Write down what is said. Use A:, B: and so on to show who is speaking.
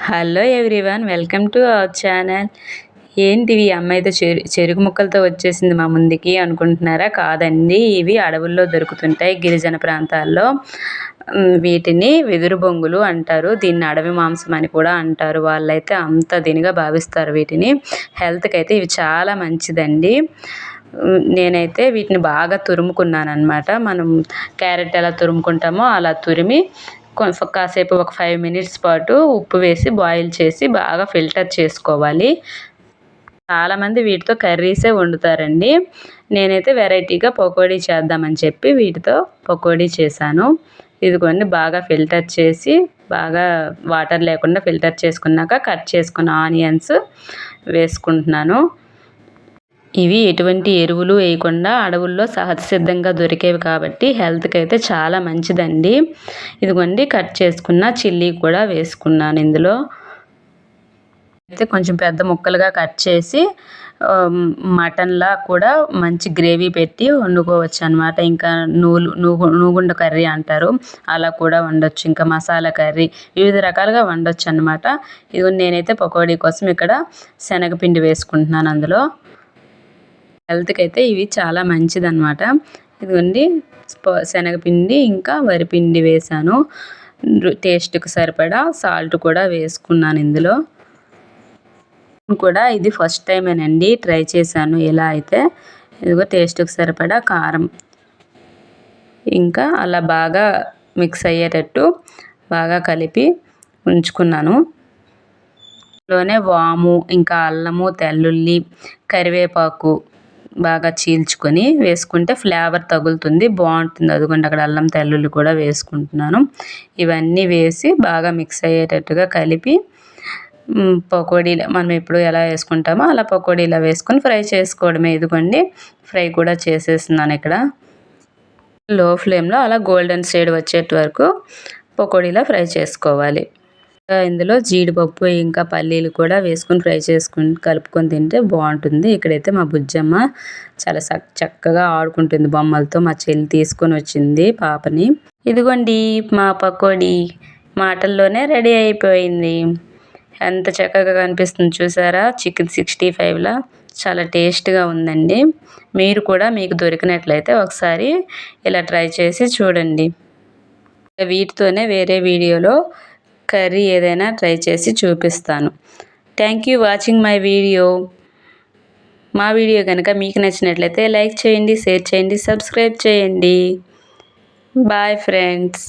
A: Hello everyone welcome to our channel ఏంటివి అమ్మాయితో చెరు చెరుకు ముక్కలతో వచ్చేసింది మా ముందుకి అనుకుంటున్నారా? కాదండి. ఇవి అడవుల్లో దొరుకుతుంటాయి గిరిజన ప్రాంతాల్లో. వీటిని వెదురు బొంగులు అంటారు. దీన్ని అడవి మాంసం అని కూడా అంటారు. వాళ్ళైతే అంత దీనిగా భావిస్తారు వీటిని. హెల్త్కి అయితే ఇవి చాలా మంచిదండి. నేనైతే వీటిని బాగా తురుముకున్నాను అనమాట మనం క్యారెట్ ఎలా తురుముకుంటామో అలా తురిమి కాసేపు ఒక ఫైవ్ మినిట్స్ పాటు ఉప్పు వేసి బాయిల్ చేసి బాగా ఫిల్టర్ చేసుకోవాలి. చాలామంది వీటితో కర్రీసే వండుతారండి. నేనైతే వెరైటీగా పకోడీ చేద్దామని చెప్పి వీటితో పకోడీ చేశాను. ఇదిగోండి బాగా ఫిల్టర్ చేసి బాగా వాటర్ లేకుండా ఫిల్టర్ చేసుకున్నాక కట్ చేసుకున్న ఆనియన్స్ వేసుకుంటున్నాను. ఇవి ఎటువంటి ఎరువులు వేయకుండా అడవుల్లో సహజ సిద్ధంగా దొరికేవి కాబట్టి హెల్త్కి అయితే చాలా మంచిదండి. ఇదిగోండి కట్ చేసుకున్న చిల్లీ కూడా వేసుకున్నాను ఇందులో. అయితే కొంచెం పెద్ద ముక్కలుగా కట్ చేసి మటన్లా కూడా మంచి గ్రేవీ పెట్టి వండుకోవచ్చు అనమాట ఇంకా నూలు నూగు నూగుండ కర్రీ అంటారు. అలా కూడా వండొచ్చు. ఇంకా మసాలా కర్రీ వివిధ రకాలుగా వండొచ్చు అనమాట ఇది నేనైతే పకోడీ కోసం ఇక్కడ శనగపిండి వేసుకుంటున్నాను అందులో. హెల్త్కి అయితే ఇవి చాలా మంచిదన్నమాట. ఇదిగోండి శనగపిండి ఇంకా వరిపిండి వేసాను టేస్ట్కి సరిపడా సాల్ట్ కూడా వేసుకున్నాను ఇందులో. కూడా ఇది ఫస్ట్ టైమేనండి ట్రై చేశాను ఇలా అయితే. ఇదిగో టేస్ట్కి సరిపడా కారం. ఇంకా అలా బాగా మిక్స్ అయ్యేటట్టు బాగా కలిపి ఉంచుకున్నాను. లోనే వాము ఇంకా అల్లము తెల్లుల్లి కరివేపాకు బాగా చీల్చుకొని వేసుకుంటే ఫ్లేవర్ తగులుతుంది బాగుంటుంది. అదిగోండి అక్కడ అల్లం తెల్లుల్లి కూడా వేసుకుంటున్నాను. ఇవన్నీ వేసి బాగా మిక్స్ అయ్యేటట్టుగా కలిపి పకోడీలు మనం ఎప్పుడు ఎలా వేసుకుంటామో అలా పకోడీలా వేసుకొని ఫ్రై చేసుకోవడమే. ఇదిగోండి ఫ్రై కూడా చేసేస్తున్నాను ఇక్కడ. లో ఫ్లేమ్లో అలా గోల్డెన్ షేడ్ వచ్చేటి వరకు పకోడీలా ఫ్రై చేసుకోవాలి. ఇందులో జీడిపప్పు ఇంకా పల్లీలు కూడా వేసుకొని ఫ్రై చేసుకుని కలుపుకొని తింటే బాగుంటుంది. ఇక్కడైతే మా బుజ్జమ్మ చాలా చక్కగా ఆడుకుంటుంది బొమ్మలతో. మా చెల్లి తీసుకొని వచ్చింది పాపని. ఇదిగోండి మా పకోడీ మాటల్లోనే రెడీ అయిపోయింది. ఎంత చక్కగా కనిపిస్తుంది చూసారా? చికెన్ సిక్స్టీ ఫైవ్లో చాలా టేస్ట్గా ఉందండి. మీరు కూడా మీకు దొరికినట్లయితే ఒకసారి ఇలా ట్రై చేసి చూడండి. వీటితోనే వేరే వీడియోలో కర్రీ ఏదైనా ట్రై చేసి చూపిస్తాను. Thank you watching my video మా వీడియో కనుక మీకు నచ్చినట్లయితే లైక్ చేయండి షేర్ చేయండి సబ్స్క్రైబ్ చేయండి. Bye friends